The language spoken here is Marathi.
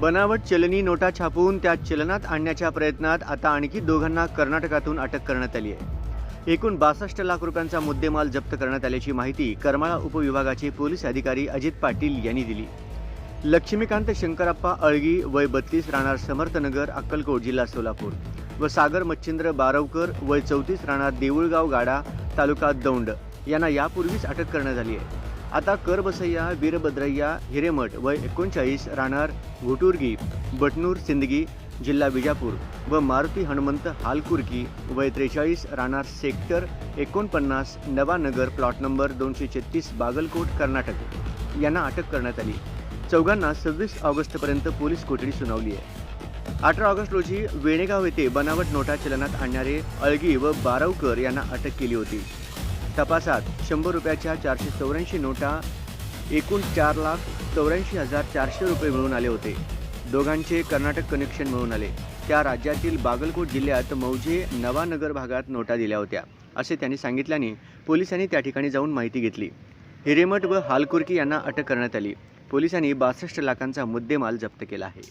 बनावट चलनी नोटा छापून त्या चलनात आणण्याच्या प्रयत्नात आता आणखी दोघांना कर्नाटकातून अटक करण्यात आली आहे. एकूण बासष्ट लाख रुपयांचा मुद्देमाल जप्त करण्यात आल्याची माहिती करमाळा उपविभागाचे पोलीस अधिकारी अजित पाटील यांनी दिली. लक्ष्मीकांत शंकरप्पा अळगी वय बत्तीस राहणार समर्थनगर अक्कलकोट जिल्हा सोलापूर व सागर मच्छिंद्र बारवकर वय चौतीस राहणार देऊळगाव गाडा तालुका दौंड. यांना यापूर्वीच अटक करण्यात आली आहे. आता करबसय्या वीरभद्रय्या हिरेमठ वय एकोणचाळीस राहणार घुटुर्गी बटनूर सिंदगी जिल्हा विजापूर व मारुती हनुमंत हालकुर्की वय त्रेचाळीस राहणार सेक्टर एकोणपन्नास नवानगर प्लॉट नंबर दोनशे छत्तीस बागलकोट कर्नाटक. यांना अटक करण्यात आली. चौघांना सव्वीस ऑगस्टपर्यंत पोलीस कोठडी सुनावली आहे. अठरा ऑगस्ट रोजी वेणेगाव येथे बनावट नोटा चलनात आणणारे अळगी व बारवकर यांना अटक केली होती. तपासात शंभर रुपयाच्या चारशे चौऱ्याऐंशी नोटा एकूण चार लाख चौऱ्याऐंशी हजार चारशे रुपये मिळून आले होते. दोघांचे कर्नाटक कनेक्शन मिळून आले. त्या राज्यातील बागलकोट जिल्ह्यात मौजे नवानगर भागात नोटा दिल्या होत्या असे त्यांनी सांगितल्याने पोलिसांनी त्या ठिकाणी जाऊन माहिती घेतली. हिरेमठ व हालकुर्की यांना अटक करण्यात आली. पोलिसांनी बासष्ट लाखांचा मुद्देमाल जप्त केला आहे.